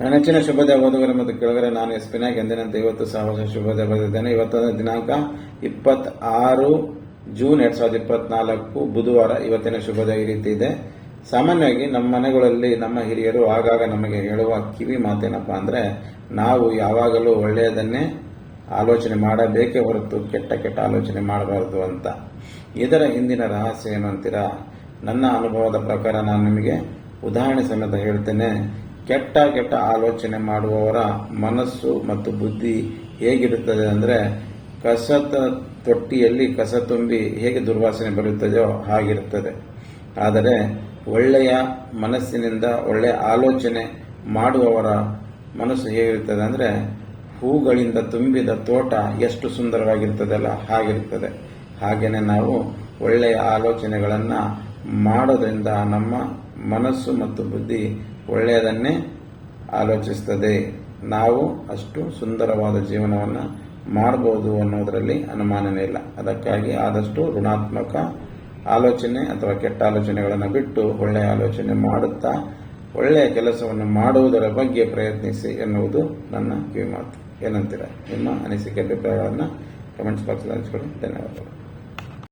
ನನ್ನ ನೆಚ್ಚಿನ ಶುಭೋದಯ ಓದುಗರ ಮತ್ತು ಕೆಳಗರೆ ನಾನು ಎಸ್ ಪಿನಾಗ್ ಎಂದಿನಂತೆ ಇವತ್ತು ಸಹ ಹೊಸ ಶುಭೋದಯ ಬರೆದಿದ್ದೇನೆ ಇವತ್ತಿನ ದಿನಾಂಕ ಇಪ್ಪತ್ತಾರು ಜೂನ್ ಎರಡ್ ಸಾವಿರದ ಇಪ್ಪತ್ನಾಲ್ಕು ಬುಧವಾರ ಇವತ್ತಿನ ಶುಭೋದಯ ಈ ರೀತಿ ಇದೆ. ಸಾಮಾನ್ಯವಾಗಿ ನಮ್ಮ ಮನೆಗಳಲ್ಲಿ ನಮ್ಮ ಹಿರಿಯರು ಆಗಾಗ ನಮಗೆ ಹೇಳುವ ಕಿವಿ ಮಾತೇನಪ್ಪ ಅಂದ್ರೆ, ನಾವು ಯಾವಾಗಲೂ ಒಳ್ಳೆಯದನ್ನೇ ಆಲೋಚನೆ ಮಾಡಬೇಕೇ ಹೊರತು ಕೆಟ್ಟ ಕೆಟ್ಟ ಆಲೋಚನೆ ಮಾಡಬಾರದು ಅಂತ. ಇದರ ಹಿಂದಿನ ರಹಸ್ಯ ಏನು ಅಂತೀರಾ ನನ್ನ ಅನುಭವದ ಪ್ರಕಾರ ನಾನು ನಿಮಗೆ ಉದಾಹರಣೆ ಸಮೇತ ಹೇಳ್ತೇನೆ. ಕೆಟ್ಟ ಕೆಟ್ಟ ಆಲೋಚನೆ ಮಾಡುವವರ ಮನಸ್ಸು ಮತ್ತು ಬುದ್ಧಿ ಹೇಗಿರುತ್ತದೆ ಅಂದರೆ ಕಸದ ತೊಟ್ಟಿಯಲ್ಲಿ ಕಸ ತುಂಬಿ ಹೇಗೆ ದುರ್ವಾಸನೆ ಬರುತ್ತದೆಯೋ ಹಾಗಿರುತ್ತದೆ. ಆದರೆ ಒಳ್ಳೆಯ ಮನಸ್ಸಿನಿಂದ ಒಳ್ಳೆಯ ಆಲೋಚನೆ ಮಾಡುವವರ ಮನಸ್ಸು ಹೇಗಿರುತ್ತದೆ ಅಂದರೆ ಹೂಗಳಿಂದ ತುಂಬಿದ ತೋಟ ಎಷ್ಟು ಸುಂದರವಾಗಿರ್ತದಲ್ಲ ಹಾಗಿರುತ್ತದೆ. ಹಾಗೆಯೇ ನಾವು ಒಳ್ಳೆಯ ಆಲೋಚನೆಗಳನ್ನು ಮಾಡೋದ್ರಿಂದ ನಮ್ಮ ಮನಸ್ಸು ಮತ್ತು ಬುದ್ಧಿ ಒಳ್ಳೆಯದನ್ನೇ ಆಲೋಚಿಸ್ತದೆ. ನಾವು ಅಷ್ಟು ಸುಂದರವಾದ ಜೀವನವನ್ನು ಮಾಡಬಹುದು ಅನ್ನೋದರಲ್ಲಿ ಅನುಮಾನನೇ ಇಲ್ಲ. ಅದಕ್ಕಾಗಿ ಆದಷ್ಟು ಋಣಾತ್ಮಕ ಆಲೋಚನೆ ಅಥವಾ ಕೆಟ್ಟ ಆಲೋಚನೆಗಳನ್ನು ಬಿಟ್ಟು ಒಳ್ಳೆಯ ಆಲೋಚನೆ ಮಾಡುತ್ತಾ, ಒಳ್ಳೆಯ ಕೆಲಸವನ್ನು ಮಾಡುವುದರ ಬಗ್ಗೆ ಪ್ರಯತ್ನಿಸಿ ಎನ್ನುವುದು ನನ್ನ ಕಿವಿಮಾತು. ಏನಂತೀರ ನಿಮ್ಮ ಅನಿಸಿಕೆ, ಅಭಿಪ್ರಾಯಗಳನ್ನು ಕಮೆಂಟ್ಸ್ ಬಾಕ್ಸಲ್ಲಿ ಹಂಚ್ಕೊಳ್ಳಿ. ಧನ್ಯವಾದಗಳು.